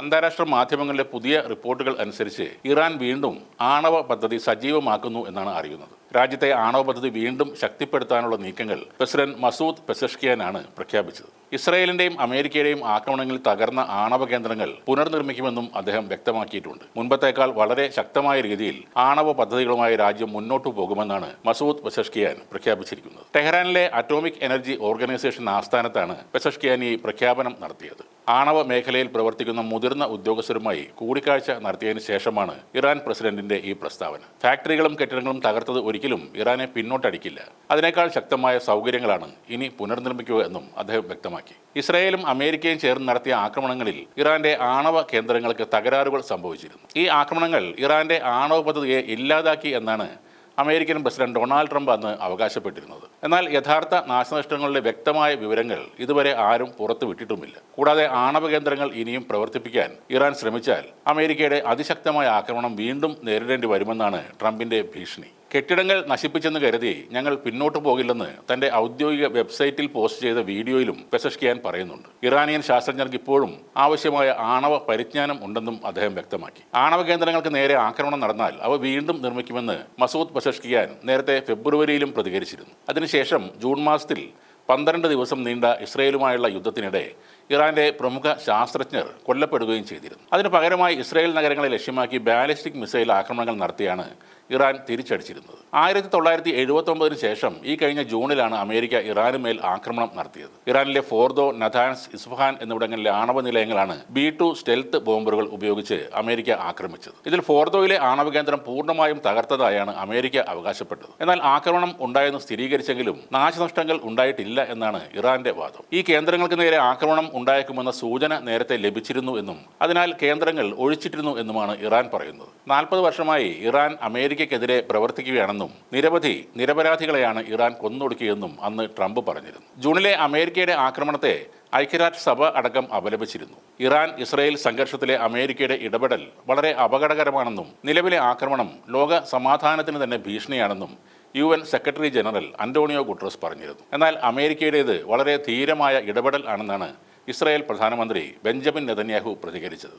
അന്താരാഷ്ട്ര മാധ്യമങ്ങളിലെ പുതിയ റിപ്പോർട്ടുകൾ അനുസരിച്ച് ഇറാൻ വീണ്ടും ആണവ പദ്ധതി സജീവമാക്കുന്നു എന്നാണ് അറിയുന്നത്. രാജ്യത്തെ ആണവ പദ്ധതി വീണ്ടും ശക്തിപ്പെടുത്താനുള്ള നീക്കങ്ങൾ പ്രസിഡന്റ് മസൂദ് പെസഷ്കിയാനാണ് പ്രഖ്യാപിച്ചത്. ഇസ്രായേലിന്റെയും അമേരിക്കയുടെയും ആക്രമണങ്ങളിൽ തകർന്ന ആണവ കേന്ദ്രങ്ങൾ പുനർനിർമ്മിക്കുമെന്നും അദ്ദേഹം വ്യക്തമാക്കിയിട്ടുണ്ട്. മുൻപത്തേക്കാൾ വളരെ ശക്തമായ രീതിയിൽ ആണവ പദ്ധതികളുമായി രാജ്യം മുന്നോട്ടു പോകുമെന്നാണ് മസൂദ് പെസഷ്കിയാൻ പ്രഖ്യാപിച്ചിരിക്കുന്നത്. ടെഹ്റാനിലെ അറ്റോമിക് എനർജി ഓർഗനൈസേഷൻ ആസ്ഥാനത്താണ് പെസഷ്കിയാൻ ഈ പ്രഖ്യാപനം നടത്തിയത്. ആണവ മേഖലയിൽ പ്രവർത്തിക്കുന്ന മുതിർന്ന ഉദ്യോഗസ്ഥരുമായി കൂടിക്കാഴ്ച നടത്തിയതിനു ശേഷമാണ് ഇറാൻ പ്രസിഡന്റിന്റെ ഈ പ്രസ്താവന. ഫാക്ടറികളും കെട്ടിടങ്ങളും തകർത്തത് ഒരിക്കലും ഇറാനെ പിന്നോട്ടടിക്കില്ല. അതിനേക്കാൾ ശക്തമായ സൗകര്യങ്ങളാണ് ഇനി പുനർനിർമ്മിക്കുക എന്നും അദ്ദേഹം വ്യക്തമാക്കി. ഇസ്രായേലും അമേരിക്കയും ചേർന്ന് നടത്തിയ ആക്രമണങ്ങളിൽ ഇറാന്റെ ആണവ കേന്ദ്രങ്ങൾക്ക് തകരാറുകൾ സംഭവിച്ചിരുന്നു. ഈ ആക്രമണങ്ങൾ ഇറാന്റെ ആണവ പദ്ധതിയെ ഇല്ലാതാക്കി എന്നാണ് അമേരിക്കൻ പ്രസിഡന്റ് ഡൊണാൾഡ് ട്രംപ് അന്ന് അവകാശപ്പെട്ടിരുന്നത്. എന്നാൽ യഥാർത്ഥ നാശനഷ്ടങ്ങളുടെ വ്യക്തമായ വിവരങ്ങൾ ഇതുവരെ ആരും പുറത്തുവിട്ടിട്ടുമില്ല കൂടാതെ ആണവ കേന്ദ്രങ്ങൾ ഇനിയും പ്രവർത്തിപ്പിക്കാൻ ഇറാൻ ശ്രമിച്ചാൽ അമേരിക്കയുടെ അതിശക്തമായ ആക്രമണം വീണ്ടും നേരിടേണ്ടി വരുമെന്നാണ് ട്രംപിന്റെ ഭീഷണി. കെട്ടിടങ്ങൾ നശിപ്പിച്ചെന്ന് കരുതി ഞങ്ങൾ പിന്നോട്ട് പോകില്ലെന്ന് തന്റെ ഔദ്യോഗിക വെബ്സൈറ്റിൽ പോസ്റ്റ് ചെയ്ത വീഡിയോയിലും പെസഷ്കിയാൻ പറയുന്നുണ്ട്. ഇറാനിയൻ ശാസ്ത്രജ്ഞർക്ക് ഇപ്പോഴും ആവശ്യമായ ആണവ പരിജ്ഞാനം ഉണ്ടെന്നും അദ്ദേഹം വ്യക്തമാക്കി. ആണവ കേന്ദ്രങ്ങൾക്ക് നേരെ ആക്രമണം നടന്നാൽ അവ വീണ്ടും നിർമ്മിക്കുമെന്ന് മസൂദ് പെസഷ്കിയാൻ നേരത്തെ ഫെബ്രുവരിയിലും പ്രതികരിച്ചിരുന്നു. അതിനുശേഷം ജൂൺ മാസത്തിൽ പന്ത്രണ്ട് ദിവസം നീണ്ട ഇസ്രയേലുമായുള്ള യുദ്ധത്തിനിടെ ഇറാന്റെ പ്രമുഖ ശാസ്ത്രജ്ഞർ കൊല്ലപ്പെടുകയും ചെയ്തിരുന്നു. അതിന് പകരമായി ഇസ്രായേൽ നഗരങ്ങളെ ലക്ഷ്യമാക്കി ബാലിസ്റ്റിക് മിസൈൽ ആക്രമണങ്ങൾ നടത്തിയാണ് ഇറാൻ തിരിച്ചടിച്ചിരുന്നത്. ആയിരത്തി തൊള്ളായിരത്തി എഴുപത്തി ശേഷം ഈ കഴിഞ്ഞ ജൂണിലാണ് അമേരിക്ക ഇറാന് മേൽ ആക്രമണം നടത്തിയത്. ഇറാനിലെ ഫോർദോ നഥാൻസ് ഇസ്ഫഹാൻ എന്നിവിടങ്ങളിലെ ആണവ നിലയങ്ങളാണ് ബി ടു സ്റ്റെൽത്ത് ബോംബറുകൾ ഉപയോഗിച്ച് അമേരിക്ക ആക്രമിച്ചത്. ഇതിൽ ഫോർദോയിലെ ആണവ കേന്ദ്രം പൂർണമായും തകർത്തതായാണ് അമേരിക്ക അവകാശപ്പെട്ടത്. എന്നാൽ ആക്രമണം ഉണ്ടായെന്ന് സ്ഥിരീകരിച്ചെങ്കിലും നാശനഷ്ടങ്ങൾ ഉണ്ടായിട്ടില്ല എന്നാണ് ഇറാന്റെ വാദം. ഈ കേന്ദ്രങ്ങൾക്ക് നേരെ ആക്രമണം ഉണ്ടായേക്കുമെന്ന സൂചന നേരത്തെ ലഭിച്ചിരുന്നു എന്നും അതിനാൽ കേന്ദ്രങ്ങൾ ഒഴിച്ചിട്ടിരുന്നു എന്നുമാണ് ഇറാൻ പറയുന്നത്. നാൽപ്പത് വർഷമായി ഇറാൻ അമേരിക്കയ്ക്കെതിരെ പ്രവർത്തിക്കുകയാണെന്നും നിരവധി നിരപരാധികളെയാണ് ഇറാൻ കൊന്നൊടുക്കിയെന്നും അന്ന് ട്രംപ് പറഞ്ഞിരുന്നു. ജൂണിലെ അമേരിക്കയുടെ ആക്രമണത്തെ ഐക്യരാഷ്ട്രസഭ അടക്കം അപലപിച്ചിരുന്നു. ഇറാൻ ഇസ്രയേൽ സംഘർഷത്തിലെ അമേരിക്കയുടെ ഇടപെടൽ വളരെ അപകടകരമാണെന്നും നിലവിലെ ആക്രമണം ലോക സമാധാനത്തിന് തന്നെ ഭീഷണിയാണെന്നും U N secretary general Antonio Guterres പറഞ്ഞിരുന്നു. എന്നാൽ അമേരിക്കയുടേത് വളരെ ധീരമായ ഇടപെടൽ ആണെന്നാണ് ഇസ്രായേൽ പ്രധാനമന്ത്രി ബെഞ്ചമിൻ നെതന്യാഹു പ്രതികരിച്ചത്.